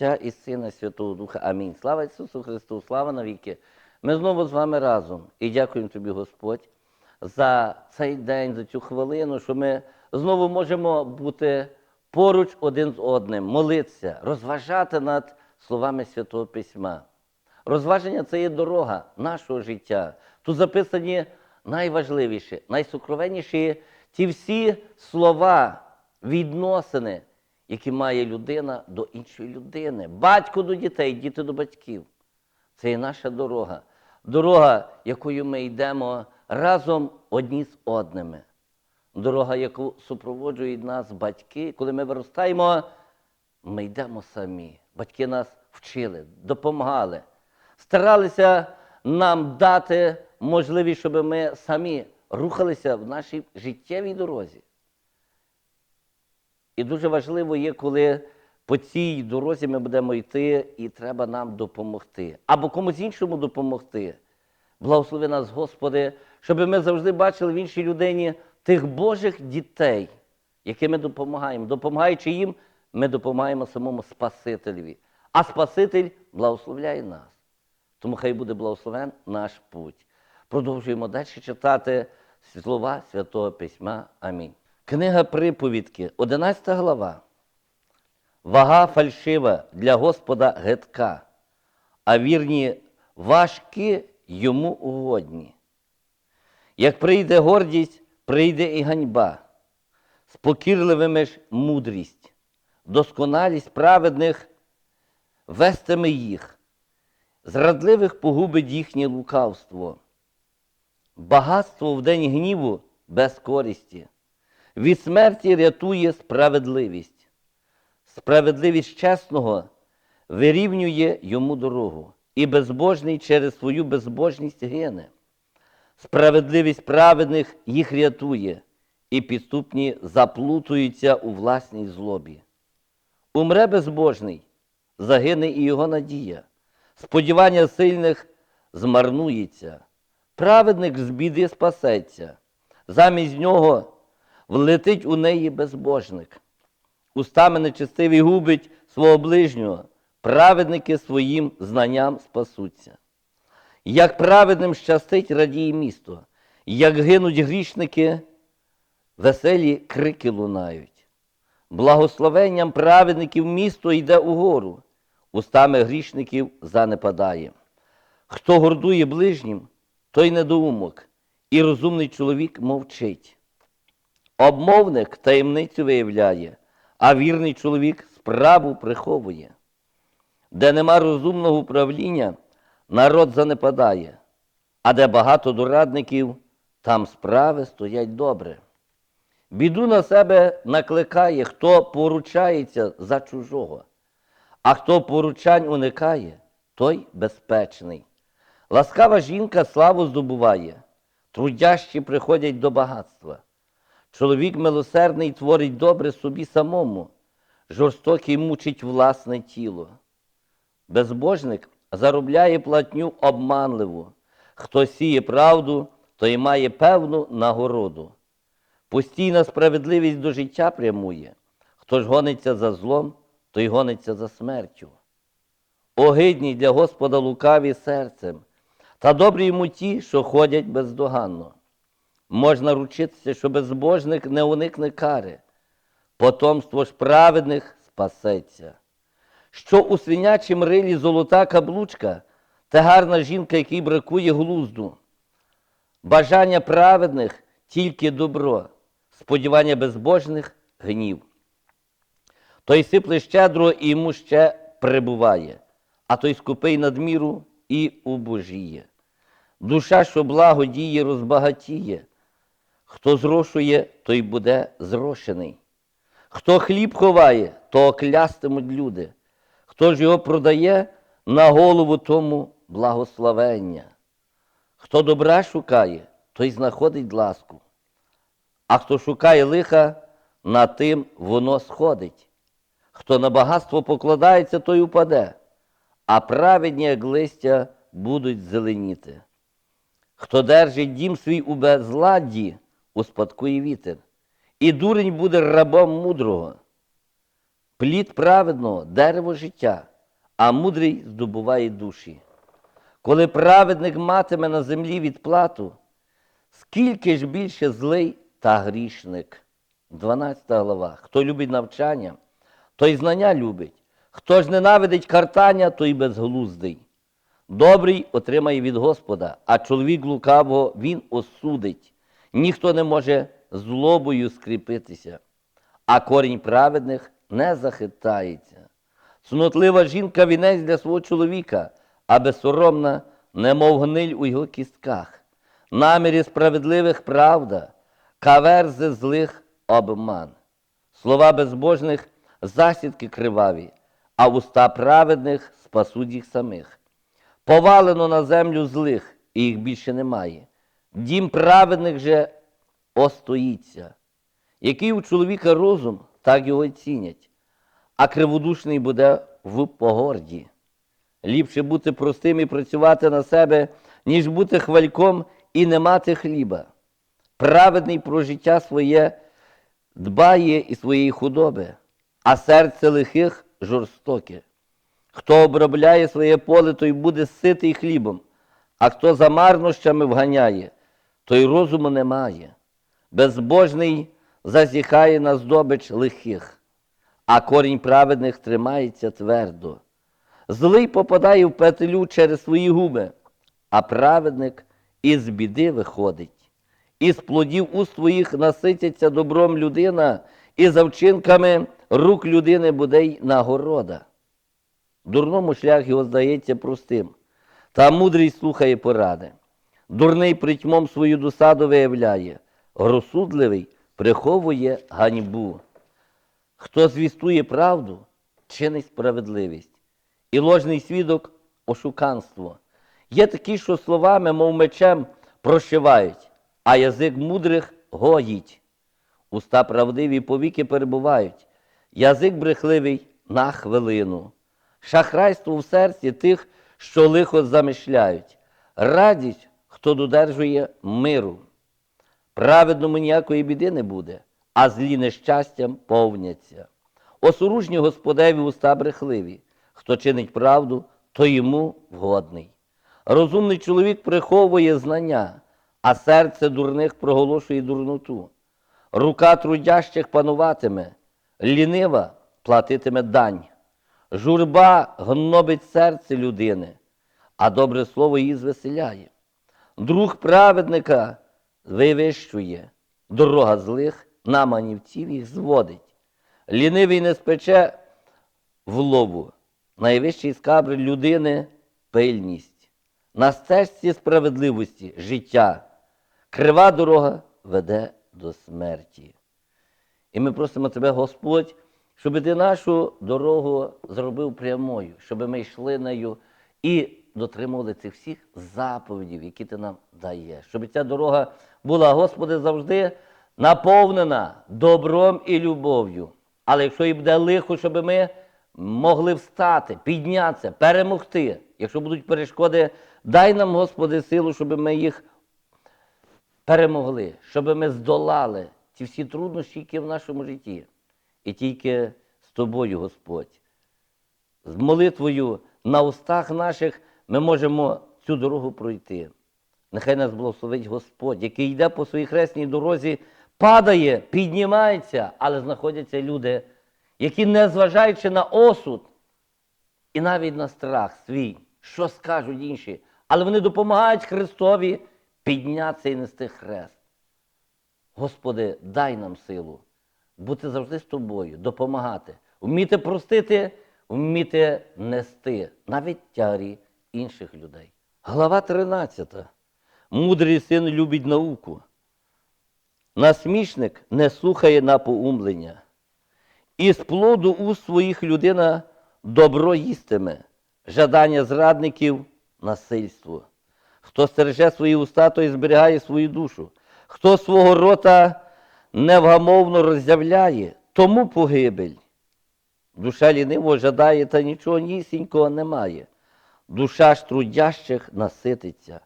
Отця і Сина Святого Духа. Амінь. Слава Ісусу Христу, слава навіки. Ми знову з вами разом і дякуємо тобі, Господь, за цей день, за цю хвилину, що ми знову можемо бути поруч один з одним, молитися, розважати над словами Святого Письма. Розваження це є дорога нашого життя. Тут записані найважливіші, найсукровенніші ті всі слова, відносини, які має людина до іншої людини, батько до дітей, діти до батьків. Це є наша дорога. Дорога, якою ми йдемо разом одні з одними. Дорога, яку супроводжують нас батьки. Коли ми виростаємо, ми йдемо самі. Батьки нас вчили, допомагали, старалися нам дати можливість, щоб ми самі рухалися в нашій життєвій дорозі. І дуже важливо є, коли по цій дорозі ми будемо йти, і треба нам допомогти. Або комусь іншому допомогти. Благослови нас, Господи, щоб ми завжди бачили в іншій людині тих Божих дітей, яким ми допомагаємо. Допомагаючи їм, ми допомагаємо самому Спасителеві. А Спаситель благословляє нас. Тому хай буде благословен наш путь. Продовжуємо далі читати слова Святого Письма. Амінь. Книга приповідки, 11 глава. Вага фальшива для Господа гидка, а вірні важкі йому угодні. Як прийде гордість, прийде і ганьба, з покірливими ж мудрість, досконалість праведних вестиме їх, зрадливих погубить їхнє лукавство, багатство в день гніву без користі, від смерті рятує справедливість, справедливість чесного вирівнює йому дорогу, і безбожний через свою безбожність гине. Справедливість праведних їх рятує, і підступні заплутуються у власній злобі. Умре безбожний, загине і його надія. Сподівання сильних змарнується. Праведник з біди спасеться. Замість нього влетить у неї безбожник. Устами нечестивий губить свого ближнього, праведники своїм знанням спасуться. Як праведним щастить радіє місто, як гинуть грішники, веселі крики лунають. Благословенням праведників місто йде угору, устами грішників занепадає. Хто гордує ближнім, той недоумок, і розумний чоловік мовчить. Обмовник таємницю виявляє, а вірний чоловік справу приховує. Де нема розумного управління, народ занепадає, а де багато дорадників, там справи стоять добре. Біду на себе накликає, хто поручається за чужого, а хто поручань уникає, той безпечний. Ласкава жінка славу здобуває, трудящі приходять до багатства. Чоловік милосердний творить добре собі самому, жорстокий мучить власне тіло. Безбожник заробляє платню обманливу. Хто сіє правду, той має певну нагороду. Постійна справедливість до життя прямує. Хто ж гониться за злом, той гониться за смертю. Огидні для Господа лукаві серцем, та добрі йому ті, що ходять бездоганно. Можна ручитися, що безбожник не уникне кари, потомство ж праведних спасеться. Що у свинячім рилі золота каблучка, та гарна жінка, якій бракує глузду. Бажання праведних тільки добро, сподівання безбожних гнів. Той сипле щедро і йому ще прибуває, а той скупий надміру і убожіє. Душа, що благо діє, розбагатіє. Хто зрошує, той буде зрошений. Хто хліб ховає, то оклястимуть люди. Хто ж його продає, на голову тому благословення. Хто добра шукає, той знаходить ласку. А хто шукає лиха, на тим воно сходить. Хто на багатство покладається, той упаде, а праведні, як листя, будуть зеленіти. Хто держить дім свій у безладді, успадкує вітер, і дурень буде рабом мудрого. Плід праведного дерево життя, а мудрий здобуває душі. Коли праведник матиме на землі відплату, скільки ж більше злий та грішник. 12 глава. Хто любить навчання, той знання любить. Хто ж ненавидить картання, той безглуздий. Добрий отримає від Господа, а чоловік лукавого він осудить. Ніхто не може злобою скріпитися, а корінь праведних не захитається. Цнотлива жінка вінець для свого чоловіка, а безсоромна, немов гниль у його кістках. Намірі справедливих правда, каверзи злих обман. Слова безбожних засідки криваві, а уста праведних спасуть їх самих. Повалено на землю злих, і їх більше немає. Дім праведних же остоїться. Який у чоловіка розум, так його й цінять, а криводушний буде в погорді. Ліпше бути простим і працювати на себе, ніж бути хвальком і не мати хліба. Праведний про життя своє дбає і своєї худоби, а серце лихих жорстоке. Хто обробляє своє поле, той буде ситий хлібом, а хто за марнощами вганяє, той розуму не має. Безбожний зазіхає на здобич лихих, а корінь праведних тримається твердо. Злий попадає в петлю через свої губи, а праведник із біди виходить. Із плодів уст твоїх наситяться добром людина, і за вчинками рук людини буде й нагорода. Дурному шлях його здається простим, та мудрий слухає поради. Дурний притьмом свою досаду виявляє, розсудливий приховує ганьбу. Хто звістує правду, чинить справедливість, і ложний свідок ошуканство. Є такі, що словами, мов мечем, прошивають, а язик мудрих гоїть. Уста правдиві повіки перебувають, язик брехливий на хвилину. Шахрайство в серці тих, що лихо замишляють, радість, хто додержує миру. Праведному ніякої біди не буде, а злі нещастям повняться. Осоружні господеві уста брехливі, хто чинить правду, то йому вгодний. Розумний чоловік приховує знання, а серце дурних проголошує дурноту. Рука трудящих пануватиме, лінива платитиме дань. Журба гнобить серце людини, а добре слово її звеселяє. Друг праведника вивищує, дорога злих на манівців їх зводить. Лінивий не спече в лову, найвищий скабр людини пильність. На стежці справедливості життя, крива дорога веде до смерті. І ми просимо тебе, Господь, щоб ти нашу дорогу зробив прямою, щоб ми йшли нею і дотримували цих всіх заповідей, які ти нам даєш. Щоб ця дорога була, Господи, завжди наповнена добром і любов'ю. Але якщо і буде лихо, щоб ми могли встати, піднятися, перемогти. Якщо будуть перешкоди, дай нам, Господи, силу, щоб ми їх перемогли, щоб ми здолали ті всі труднощі, які в нашому житті. І тільки з тобою, Господь, з молитвою на устах наших ми можемо цю дорогу пройти. Нехай нас благословить Господь, який йде по своїй хресній дорозі, падає, піднімається, але знаходяться люди, які, незважаючи на осуд і навіть на страх свій, що скажуть інші, але вони допомагають Христові піднятися і нести хрест. Господи, дай нам силу бути завжди з тобою, допомагати, вміти простити, вміти нести навіть тярі інших людей. Глава 13. Мудрий син любить науку. Насмішник не слухає на поумлення. Із плоду уст своїх людина добро їстиме, жадання зрадників насильство. Хто стереже свої уста, той зберігає свою душу. Хто свого рота невгамовно роззявляє, тому погибель. Душа ліниво жадає, та нічого нісінького немає. Душа ж трудящих насититься.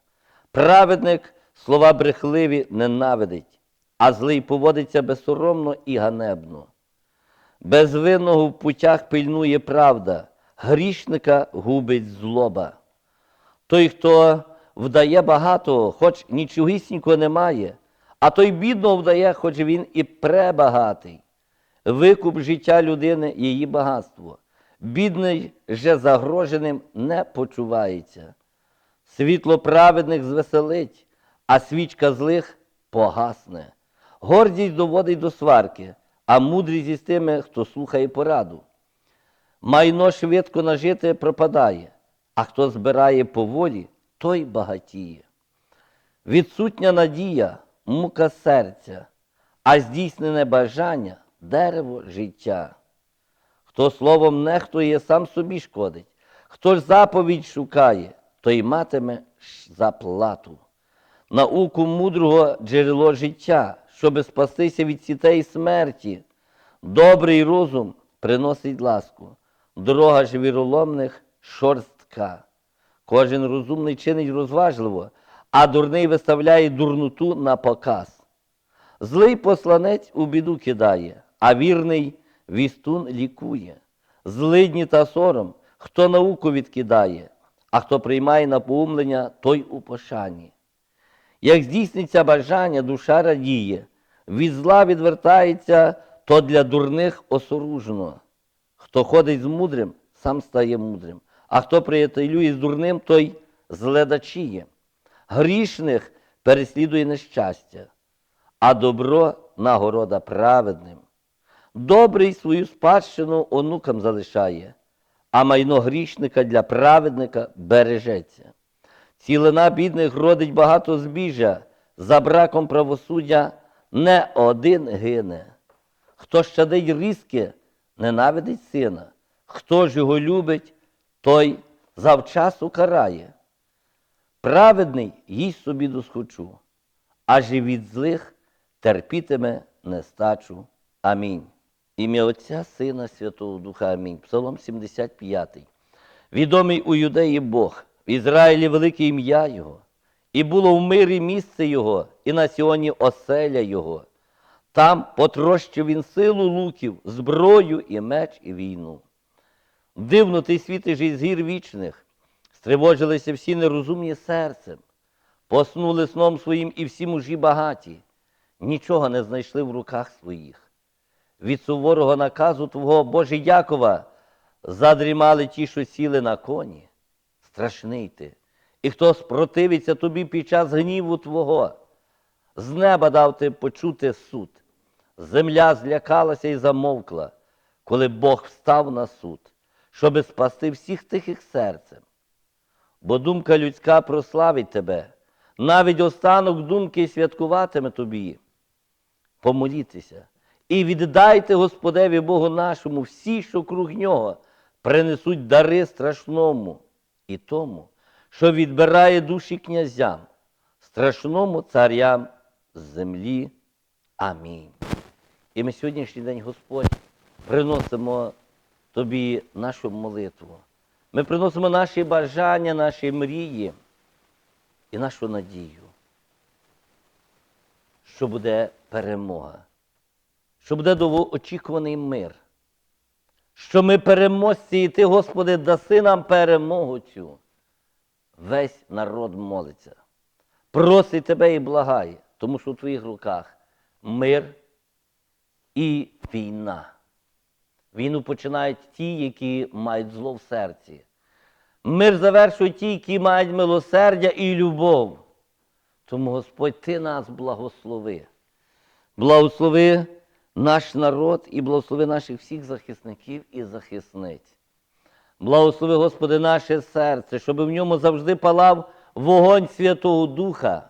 Праведник слова брехливі ненавидить, а злий поводиться безсоромно і ганебно. Безвинного в путях пильнує правда, грішника губить злоба. Той, хто вдає багато, хоч нічогісінько немає, а той бідно вдає, хоч він і пребагатий. Викуп життя людини її багатство. Бідний же загроженим не почувається. Світло праведних звеселить, а свічка злих погасне. Гордість доводить до сварки, а мудрість із тими, хто слухає пораду. Майно швидко нажите пропадає, а хто збирає поволі, той багатіє. Відсутня надія, мука серця, а здійснене бажання дерево життя. Хто словом нехтує, сам собі шкодить, хто ж заповідь шукає, той матиме заплату. Науку мудрого джерело життя, щоби спастися від сітей смерті. Добрий розум приносить ласку, дорога ж віроломних шорстка. Кожен розумний чинить розважливо, а дурний виставляє дурноту на показ. Злий посланець у біду кидає, а вірний вістун лікує. Злидні та сором, хто науку відкидає, а хто приймає напоумлення, той у пошані. Як здійсниться бажання, душа радіє, від зла відвертається, то для дурних осоружно. Хто ходить з мудрим, сам стає мудрим, а хто приятелює з дурним, той зледачіє. Грішних переслідує нещастя, а добро нагорода праведним. Добрий свою спадщину онукам залишає, а майно грішника для праведника бережеться. Цілина бідних родить багато збіжжя, за браком правосуддя не один гине. Хто щадить різки, ненавидить сина, хто ж його любить, той завчасу карає. Праведний їсть собі досхочу, аж і від злих терпітиме нестачу. Амінь. Ім'я Отця, Сина, Святого Духа. Амінь. Псалом 75. Відомий у юдеї Бог, в Ізраїлі велике ім'я Його, і було в мирі місце Його, і на Сіоні оселя Його. Там потрощив він силу луків, зброю і меч, і війну. Дивно ти світиш із гір вічних, стривожилися всі нерозумні серцем, поснули сном своїм і всі мужі багаті, нічого не знайшли в руках своїх. Від суворого наказу Твого Боже Якова задрімали ті, що сіли на коні. Страшний ти, і хто спротивиться тобі під час гніву Твого. З неба дав ти почути суд. Земля злякалася і замовкла, коли Бог встав на суд, щоби спасти всіх тихих серцем. Бо думка людська прославить тебе, навіть останок думки святкуватиме тобі. Помолітеся і віддайте Господеві Богу нашому всі, що круг нього, принесуть дари страшному і тому, що відбирає душі князям, страшному царям землі. Амінь. І ми сьогоднішній день, Господь, приносимо Тобі нашу молитву. Ми приносимо наші бажання, наші мрії і нашу надію, що буде перемога, що буде довгоочікуваний мир, що ми переможці, і Ти, Господи, даси нам перемогу цю. Весь народ молиться, просить Тебе і благає, тому що у Твоїх руках мир і війна. Війну починають ті, які мають зло в серці. Мир завершують ті, які мають милосердя і любов. Тому, Господь, Ти нас благослови. Благослови наш народ і благослови наших всіх захисників і захисниць. Благослови, Господи, наше серце, щоб в ньому завжди палав вогонь Святого Духа,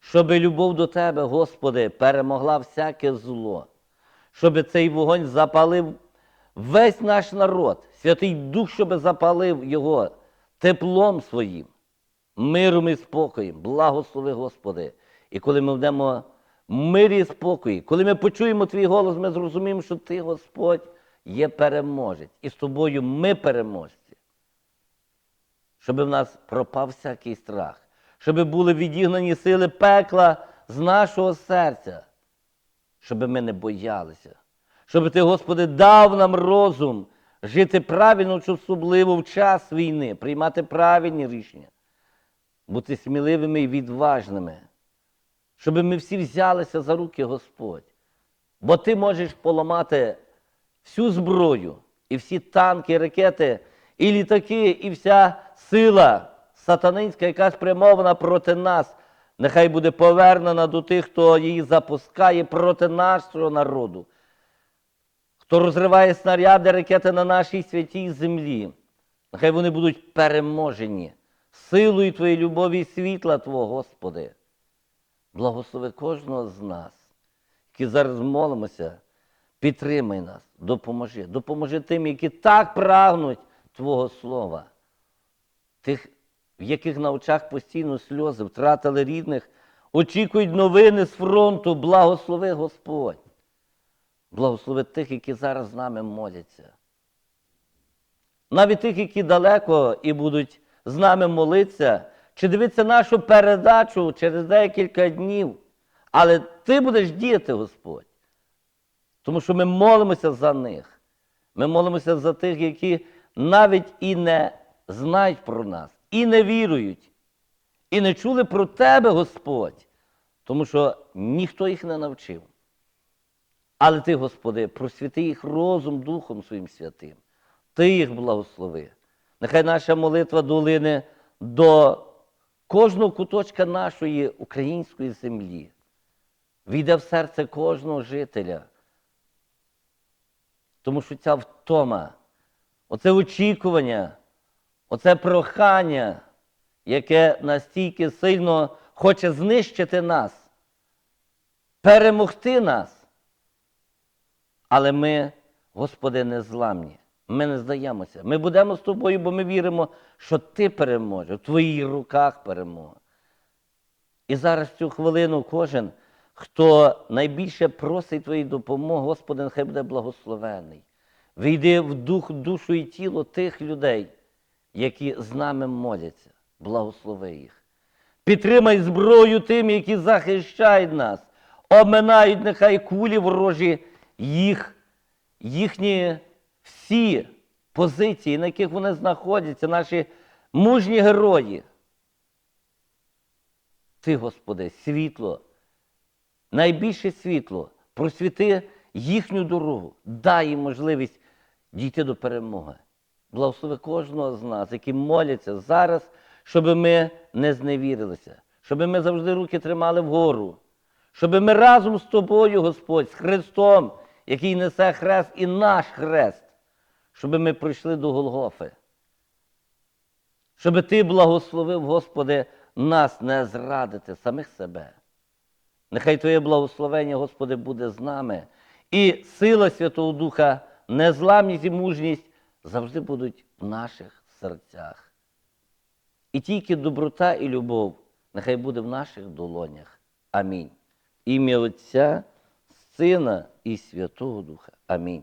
щоб любов до Тебе, Господи, перемогла всяке зло, щоб цей вогонь запалив весь наш народ, Святий Дух, щоб запалив його теплом своїм, миром і спокоєм. Благослови, Господи. І коли ми будемо мирі і спокої, коли ми почуємо Твій голос, ми зрозуміємо, що Ти, Господь, є переможець. І з тобою ми переможці. Щоб в нас пропав всякий страх, щоб були відігнані сили пекла з нашого серця, щоб ми не боялися, щоб Ти, Господи, дав нам розум жити правильно, чи особливо в час війни, приймати правильні рішення, бути сміливими і відважними, щоб ми всі взялися за руки Господь. Бо ти можеш поламати всю зброю, і всі танки, ракети, і літаки, і вся сила сатанинська, яка спрямована проти нас, нехай буде повернена до тих, хто її запускає проти нашого народу, хто розриває снаряди, ракети на нашій святій землі. Нехай вони будуть переможені силою Твоєї любові і світла Твого, Господи. Благослови кожного з нас, які зараз молимося, підтримай нас, допоможи. Допоможи тим, які так прагнуть Твого Слова, тих, в яких на очах постійно сльози, втратили рідних, очікують новини з фронту. Благослови Господь. Благослови тих, які зараз з нами моляться. Навіть тих, які далеко і будуть з нами молитися, чи дивитися нашу передачу через декілька днів. Але ти будеш діяти, Господь. Тому що ми молимося за них. Ми молимося за тих, які навіть і не знають про нас, і не вірують, і не чули про Тебе, Господь, тому що ніхто їх не навчив. Але Ти, Господи, просвіти їх розум Духом Своїм святим. Ти їх благослови. Нехай наша молитва долине до кожного куточка нашої української землі. Війде в серце кожного жителя. Тому що ця втома, оце очікування, оце прохання, яке настільки сильно хоче знищити нас, перемогти нас. Але ми, Господи, не зламні. Ми не здаємося. Ми будемо з тобою, бо ми віримо, що ти переможеш, в твоїх руках перемога. І зараз в цю хвилину кожен, хто найбільше просить твоєї допомоги, Господи, нехай буде благословений. Війди в дух, душу і тіло тих людей, які з нами моляться. Благослови їх. Підтримай зброю тим, які захищають нас, обминають нехай кулі ворожі їх, їхні всі позиції, на яких вони знаходяться, наші мужні герої. Ти, Господи, світло, найбільше світло, просвіти їхню дорогу, дай їм можливість дійти до перемоги. Благослови кожного з нас, які моляться зараз, щоб ми не зневірилися, щоб ми завжди руки тримали вгору, щоб ми разом з тобою, Господь, з Христом, який несе хрест і наш хрест, щоб ми прийшли до Голгофи. Щоб ти благословив, Господи, нас не зрадити, самих себе. Нехай Твоє благословення, Господи, буде з нами. І сила Святого Духа, незламність і мужність завжди будуть в наших серцях. І тільки доброта і любов нехай буде в наших долонях. Амінь. Ім'я Отця, Сина і Святого Духа. Амінь.